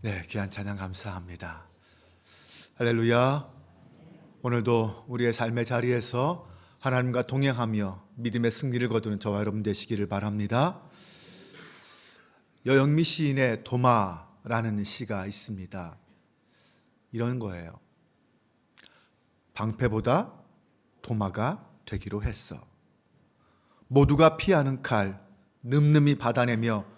네, 귀한 찬양 감사합니다. 할렐루야. 오늘도 우리의 삶의 자리에서 하나님과 동행하며 믿음의 승리를 거두는 저와 여러분 되시기를 바랍니다. 여영미 시인의 도마라는 시가 있습니다. 이런 거예요. 방패보다 도마가 되기로 했어. 모두가 피하는 칼, 늠름히 받아내며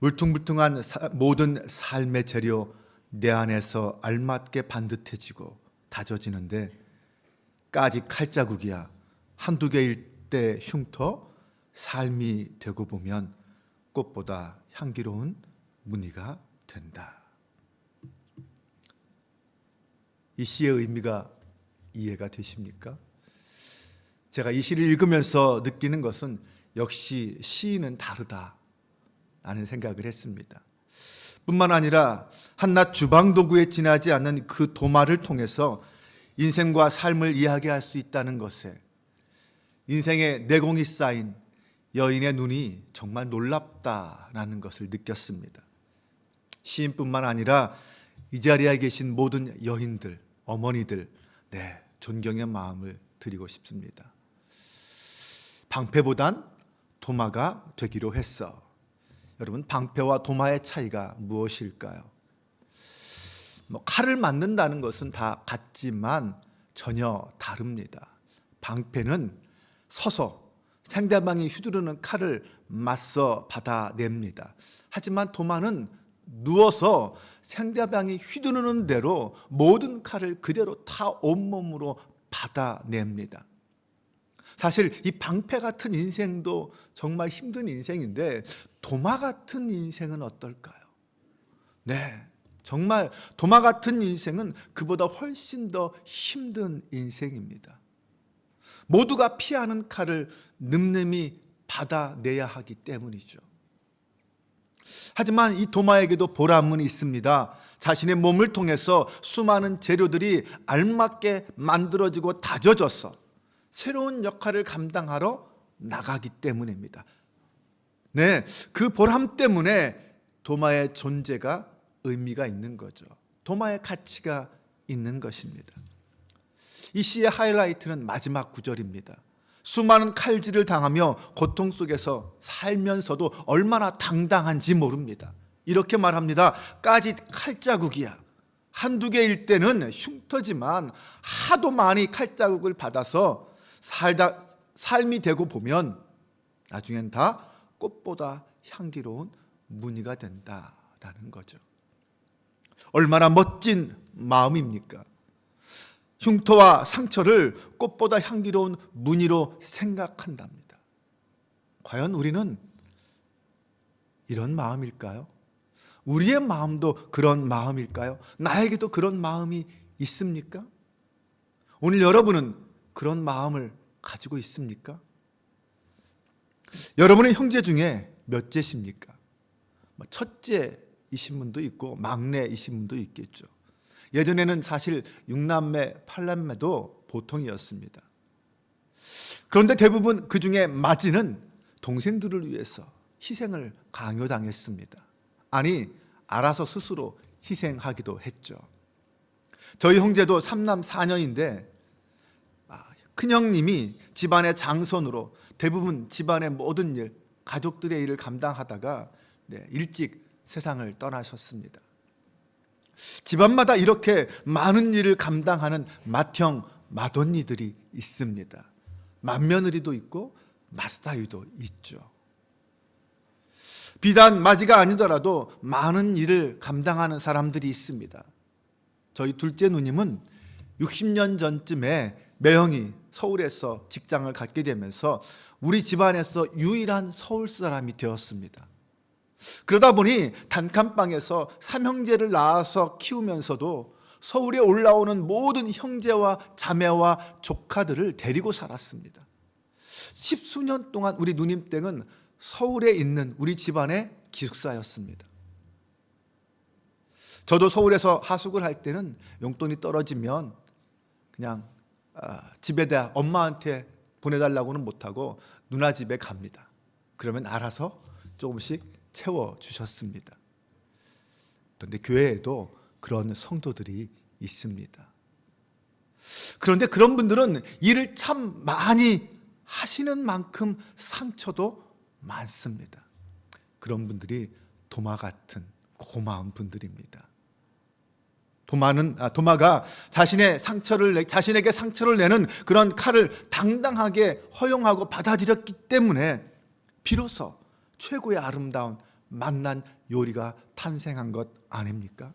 울퉁불퉁한 사- 모든 삶의 재료 내 안에서 알맞게 반듯해지고 다져지는데 까지 칼자국이야 한두 개일 때 흉터 삶이 되고 보면 꽃보다 향기로운 무늬가 된다. 이 시의 의미가 이해가 되십니까? 제가 이 시를 읽으면서 느끼는 것은 역시 시인은 다르다. 라는 생각을 했습니다. 뿐만 아니라 한낱 주방 도구에 지나지 않는 그 도마를 통해서 인생과 삶을 이야기할 수 있다는 것에 인생의 내공이 쌓인 여인의 눈이 정말 놀랍다라는 것을 느꼈습니다. 시인뿐만 아니라 이 자리에 계신 모든 여인들, 어머니들, 네, 존경의 마음을 드리고 싶습니다. 방패보단 도마가 되기로 했어. 여러분 방패와 도마의 차이가 무엇일까요? 뭐 칼을 맞는다는 것은 다 같지만 전혀 다릅니다. 방패는 서서 상대방이 휘두르는 칼을 맞서 받아냅니다. 하지만 도마는 누워서 상대방이 휘두르는 대로 모든 칼을 그대로 다 온몸으로 받아냅니다. 사실 이 방패 같은 인생도 정말 힘든 인생인데 도마 같은 인생은 어떨까요? 네. 정말 도마 같은 인생은 그보다 훨씬 더 힘든 인생입니다. 모두가 피하는 칼을 늠름히 받아내야 하기 때문이죠. 하지만 이 도마에게도 보람은 있습니다. 자신의 몸을 통해서 수많은 재료들이 알맞게 만들어지고 다져져서 새로운 역할을 감당하러 나가기 때문입니다. 네, 그 보람 때문에 도마의 존재가 의미가 있는 거죠. 도마의 가치가 있는 것입니다. 이 시의 하이라이트는 마지막 구절입니다. 수많은 칼질을 당하며 고통 속에서 살면서도 얼마나 당당한지 모릅니다. 이렇게 말합니다. 까짓 칼자국이야. 한두 개일 때는 흉터지만 하도 많이 칼자국을 받아서 살다 삶이 되고 보면 나중엔 다 꽃보다 향기로운 무늬가 된다라는 거죠. 얼마나 멋진 마음입니까? 흉터와 상처를 꽃보다 향기로운 무늬로 생각한답니다. 과연 우리는 이런 마음일까요? 우리의 마음도 그런 마음일까요? 나에게도 그런 마음이 있습니까? 오늘 여러분은 그런 마음을 가지고 있습니까? 여러분의 형제 중에 몇째십니까? 뭐 첫째이신 분도 있고 막내이신 분도 있겠죠. 예전에는 사실 6남매, 8남매도 보통이었습니다. 그런데 대부분 그 중에 마지는 동생들을 위해서 희생을 강요당했습니다. 아니, 알아서 스스로 희생하기도 했죠. 저희 형제도 3남 4녀인데 큰형님이 집안의 장손으로 대부분 집안의 모든 일, 가족들의 일을 감당하다가 네, 일찍 세상을 떠나셨습니다. 집안마다 이렇게 많은 일을 감당하는 맏형, 맏언니들이 있습니다. 맏며느리도 있고 맏사위도 있죠. 비단 맞이가 아니더라도 많은 일을 감당하는 사람들이 있습니다. 저희 둘째 누님은 60년 전쯤에 매형이 서울에서 직장을 갖게 되면서 우리 집안에서 유일한 서울 사람이 되었습니다. 그러다 보니 단칸방에서 삼형제를 낳아서 키우면서도 서울에 올라오는 모든 형제와 자매와 조카들을 데리고 살았습니다. 십수년 동안 우리 누님 댁은 서울에 있는 우리 집안의 기숙사였습니다. 저도 서울에서 하숙을 할 때는 용돈이 떨어지면 그냥 아, 집에다 엄마한테 보내달라고는 못하고 누나 집에 갑니다. 그러면 알아서 조금씩 채워 주셨습니다. 그런데 교회에도 그런 성도들이 있습니다. 그런데 그런 분들은 일을 참 많이 하시는 만큼 상처도 많습니다. 그런 분들이 도마 같은 고마운 분들입니다. 도마는 아, 도마가 자신의 상처를 내, 자신에게 상처를 내는 그런 칼을 당당하게 허용하고 받아들였기 때문에 비로소 최고의 아름다운 만난 요리가 탄생한 것 아닙니까?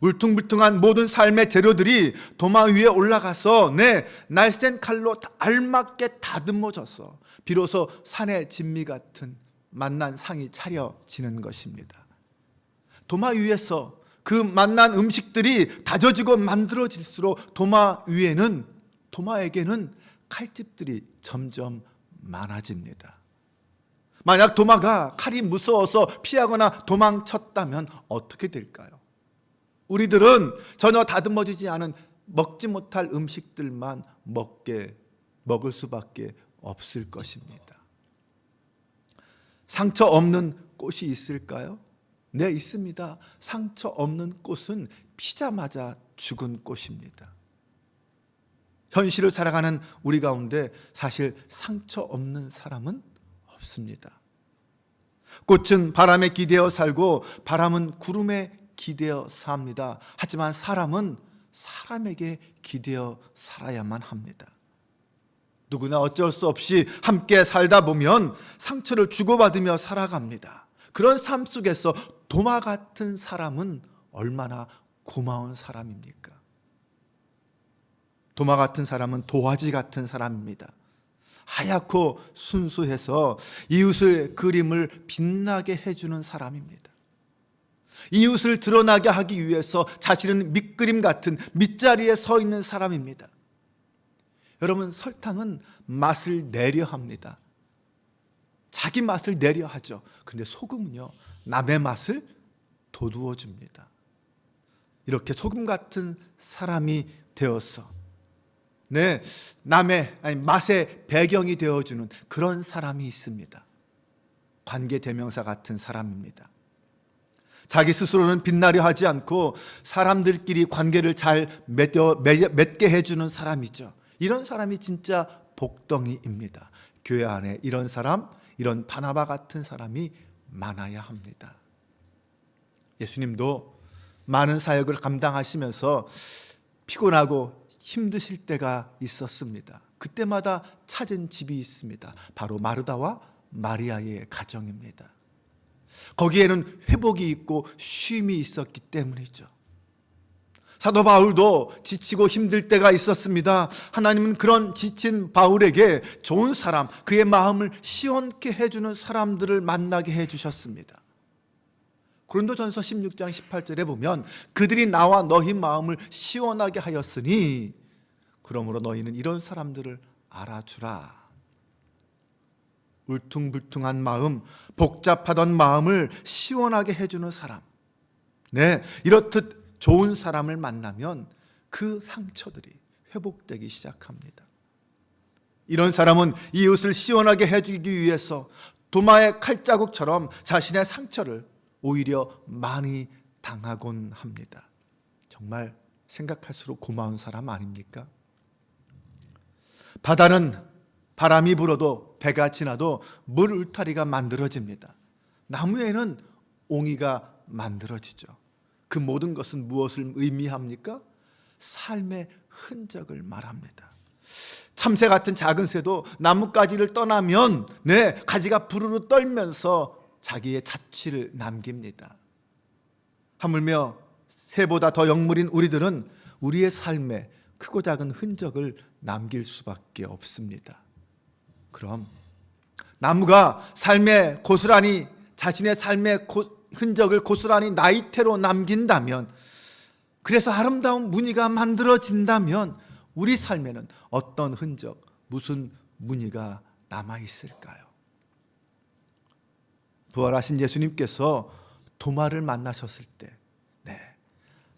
울퉁불퉁한 모든 삶의 재료들이 도마 위에 올라가서 내 날쌘 칼로 알맞게 다듬어져서 비로소 산의 진미 같은 만난 상이 차려지는 것입니다. 도마 위에서 그 만난 음식들이 다져지고 만들어질수록 도마 위에는 도마에게는 칼집들이 점점 많아집니다. 만약 도마가 칼이 무서워서 피하거나 도망쳤다면 어떻게 될까요? 우리들은 전혀 다듬어지지 않은 먹지 못할 음식들만 먹게 먹을 수밖에 없을 것입니다. 상처 없는 꽃이 있을까요? 네, 있습니다. 상처 없는 꽃은 피자마자 죽은 꽃입니다. 현실을 살아가는 우리 가운데 사실 상처 없는 사람은 없습니다. 꽃은 바람에 기대어 살고 바람은 구름에 기대어 삽니다. 하지만 사람은 사람에게 기대어 살아야만 합니다. 누구나 어쩔 수 없이 함께 살다 보면 상처를 주고받으며 살아갑니다. 그런 삶 속에서 도마 같은 사람은 얼마나 고마운 사람입니까? 도마 같은 사람은 도화지 같은 사람입니다. 하얗고 순수해서 이웃의 그림을 빛나게 해주는 사람입니다. 이웃을 드러나게 하기 위해서 자신은 밑그림 같은 밑자리에 서 있는 사람입니다. 여러분, 설탕은 맛을 내려 합니다. 자기 맛을 내려 하죠. 그런데 소금은요, 남의 맛을 도두어 줍니다. 이렇게 소금 같은 사람이 되어서 네, 남의 아니 맛의 배경이 되어 주는 그런 사람이 있습니다. 관계 대명사 같은 사람입니다. 자기 스스로는 빛나려 하지 않고 사람들끼리 관계를 잘 맺어, 맺게 해주는 사람이죠. 이런 사람이 진짜 복덩이입니다. 교회 안에 이런 사람, 이런 바나바 같은 사람이 많아야 합니다. 예수님도 많은 사역을 감당하시면서 피곤하고 힘드실 때가 있었습니다. 그때마다 찾은 집이 있습니다. 바로 마르다와 마리아의 가정입니다. 거기에는 회복이 있고 쉼이 있었기 때문이죠. 사도 바울도 지치고 힘들 때가 있었습니다. 하나님은 그런 지친 바울에게 좋은 사람, 그의 마음을 시원케 해주는 사람들을 만나게 해주셨습니다. 고린도전서 16장 18절에 보면 그들이 나와 너희 마음을 시원하게 하였으니 그러므로 너희는 이런 사람들을 알아주라. 울퉁불퉁한 마음, 복잡하던 마음을 시원하게 해주는 사람. 네, 이렇듯 좋은 사람을 만나면 그 상처들이 회복되기 시작합니다. 이런 사람은 이웃을 시원하게 해주기 위해서 도마의 칼자국처럼 자신의 상처를 오히려 많이 당하곤 합니다. 정말 생각할수록 고마운 사람 아닙니까? 바다는 바람이 불어도 배가 지나도 물 울타리가 만들어집니다. 나무에는 옹이가 만들어지죠. 그 모든 것은 무엇을 의미합니까? 삶의 흔적을 말합니다. 참새 같은 작은 새도 나뭇가지를 떠나면 네, 가지가 부르르 떨면서 자기의 자취를 남깁니다. 하물며 새보다 더 영물인 우리들은 우리의 삶에 크고 작은 흔적을 남길 수밖에 없습니다. 그럼 나무가 삶의 고스란히 자신의 삶의 흔적을 고스란히 나이테로 남긴다면 그래서 아름다운 무늬가 만들어진다면 우리 삶에는 어떤 흔적, 무슨 무늬가 남아 있을까요? 부활하신 예수님께서 도마를 만나셨을 때, 네,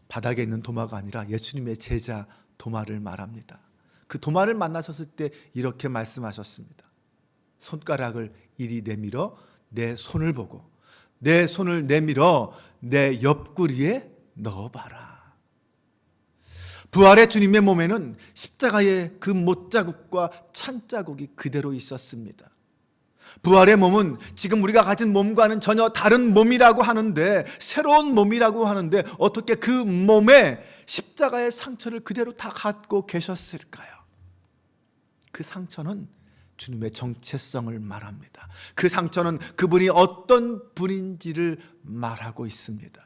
바닥에 있는 도마가 아니라 예수님의 제자 도마를 말합니다. 그 도마를 만나셨을 때 이렇게 말씀하셨습니다. 손가락을 이리 내밀어 내 손을 보고 내 손을 내밀어 내 옆구리에 넣어봐라. 부활의 주님의 몸에는 십자가의 그 못자국과 창자국이 그대로 있었습니다. 부활의 몸은 지금 우리가 가진 몸과는 전혀 다른 몸이라고 하는데 새로운 몸이라고 하는데 어떻게 그 몸에 십자가의 상처를 그대로 다 갖고 계셨을까요? 그 상처는 주님의 정체성을 말합니다. 그 상처는 그분이 어떤 분인지를 말하고 있습니다.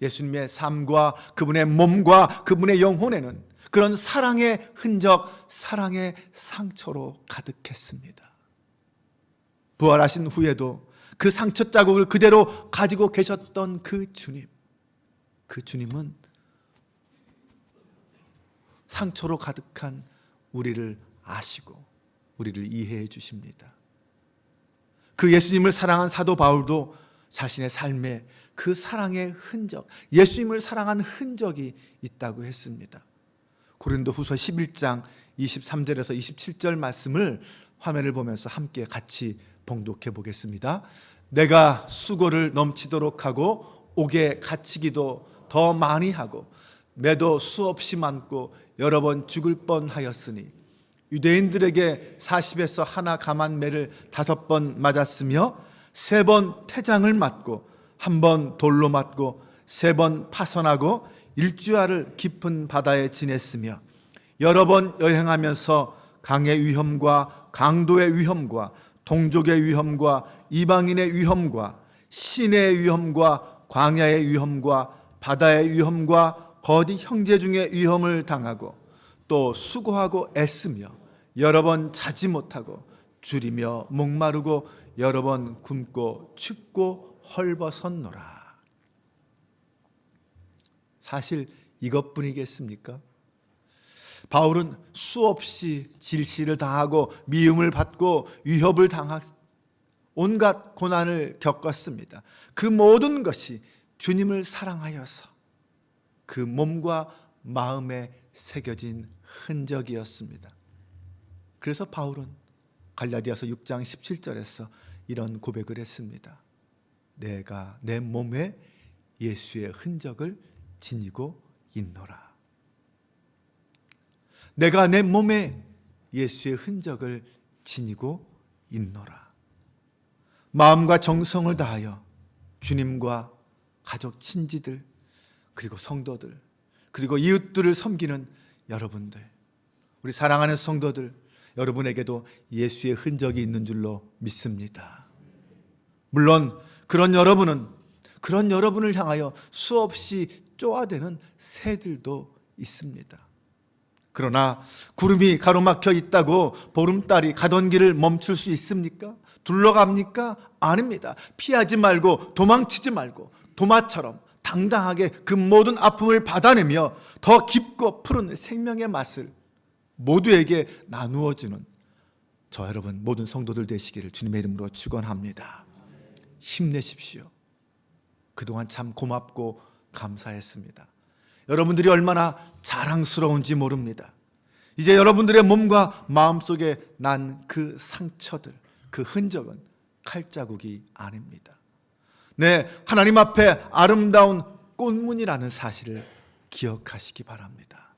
예수님의 삶과 그분의 몸과 그분의 영혼에는 그런 사랑의 흔적, 사랑의 상처로 가득했습니다. 부활하신 후에도 그 상처 자국을 그대로 가지고 계셨던 그 주님. 그 주님은 상처로 가득한 우리를 아시고 우리를 이해해 주십니다. 그 예수님을 사랑한 사도 바울도 자신의 삶에 그 사랑의 흔적, 예수님을 사랑한 흔적이 있다고 했습니다. 고린도 후서 11장 23절에서 27절 말씀을 화면을 보면서 함께 같이 봉독해 보겠습니다. 내가 수고를 넘치도록 하고 옥에 갇히기도 더 많이 하고 매도 수없이 많고 여러 번 죽을 뻔하였으니 유대인들에게 40에서 하나 감한 매를 다섯 번 맞았으며 세 번 태장을 맞고 한 번 돌로 맞고 세 번 파선하고 일주야를 깊은 바다에 지냈으며 여러 번 여행하면서 강의 위험과 강도의 위험과 동족의 위험과 이방인의 위험과 신의 위험과 광야의 위험과 바다의 위험과 거디 형제 중의 위험을 당하고 또 수고하고 애쓰며 여러 번 자지 못하고 줄이며 목마르고 여러 번 굶고 춥고 헐벗었노라. 사실 이것뿐이겠습니까? 바울은 수없이 질시를 당하고 미움을 받고 위협을 당하 온갖 고난을 겪었습니다. 그 모든 것이 주님을 사랑하여서 그 몸과 마음에 새겨진 흔적이었습니다. 그래서 바울은 갈라디아서 6장 17절에서 이런 고백을 했습니다. 내가 내 몸에 예수의 흔적을 지니고 있노라. 내가 내 몸에 예수의 흔적을 지니고 있노라. 마음과 정성을 다하여 주님과 가족 친지들 그리고 성도들 그리고 이웃들을 섬기는 여러분들 우리 사랑하는 성도들 여러분에게도 예수의 흔적이 있는 줄로 믿습니다. 물론 그런 여러분은 그런 여러분을 향하여 수없이 쪼아대는 새들도 있습니다. 그러나 구름이 가로막혀 있다고 보름달이 가던 길을 멈출 수 있습니까? 둘러갑니까? 아닙니다. 피하지 말고 도망치지 말고 도마처럼 당당하게 그 모든 아픔을 받아내며 더 깊고 푸른 생명의 맛을 모두에게 나누어 주는 저 여러분 모든 성도들 되시기를 주님의 이름으로 축원합니다. 힘내십시오. 그동안 참 고맙고 감사했습니다. 여러분들이 얼마나 자랑스러운지 모릅니다. 이제 여러분들의 몸과 마음 속에 난 그 상처들, 그 흔적은 칼자국이 아닙니다. 네, 하나님 앞에 아름다운 꽃무늬라는 사실을 기억하시기 바랍니다.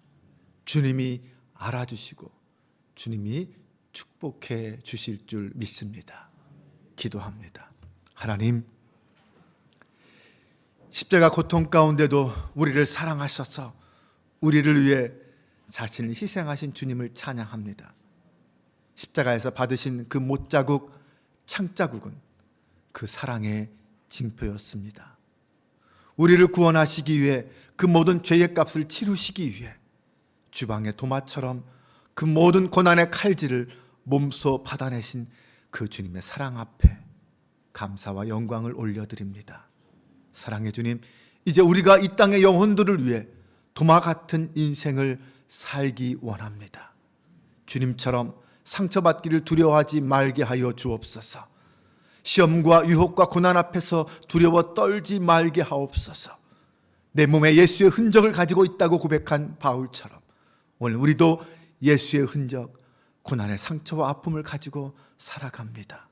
주님이 알아주시고 주님이 축복해 주실 줄 믿습니다. 기도합니다. 하나님, 십자가 고통 가운데도 우리를 사랑하셔서 우리를 위해 자신을 희생하신 주님을 찬양합니다. 십자가에서 받으신 그 못자국, 창자국은 그 사랑의 징표였습니다. 우리를 구원하시기 위해 그 모든 죄의 값을 치루시기 위해 주방의 도마처럼 그 모든 고난의 칼질을 몸소 받아내신 그 주님의 사랑 앞에 감사와 영광을 올려드립니다. 사랑의 주님, 이제 우리가 이 땅의 영혼들을 위해 도마 같은 인생을 살기 원합니다. 주님처럼 상처받기를 두려워하지 말게 하여 주옵소서. 시험과 유혹과 고난 앞에서 두려워 떨지 말게 하옵소서. 내 몸에 예수의 흔적을 가지고 있다고 고백한 바울처럼 오늘 우리도 예수의 흔적, 고난의 상처와 아픔을 가지고 살아갑니다.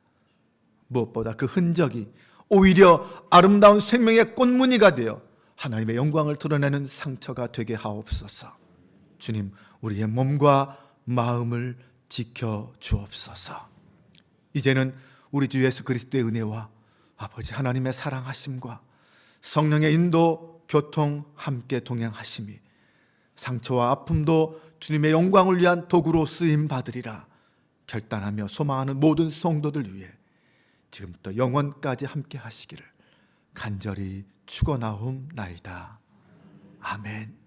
무엇보다 그 흔적이 오히려 아름다운 생명의 꽃무늬가 되어 하나님의 영광을 드러내는 상처가 되게 하옵소서. 주님, 우리의 몸과 마음을 지켜 주옵소서. 이제는 우리 주 예수 그리스도의 은혜와 아버지 하나님의 사랑하심과 성령의 인도, 교통 함께 동행하심이 상처와 아픔도 주님의 영광을 위한 도구로 쓰임 받으리라 결단하며 소망하는 모든 성도들 위해 지금부터 영원까지 함께 하시기를 간절히 축원하옵나이다. 아멘.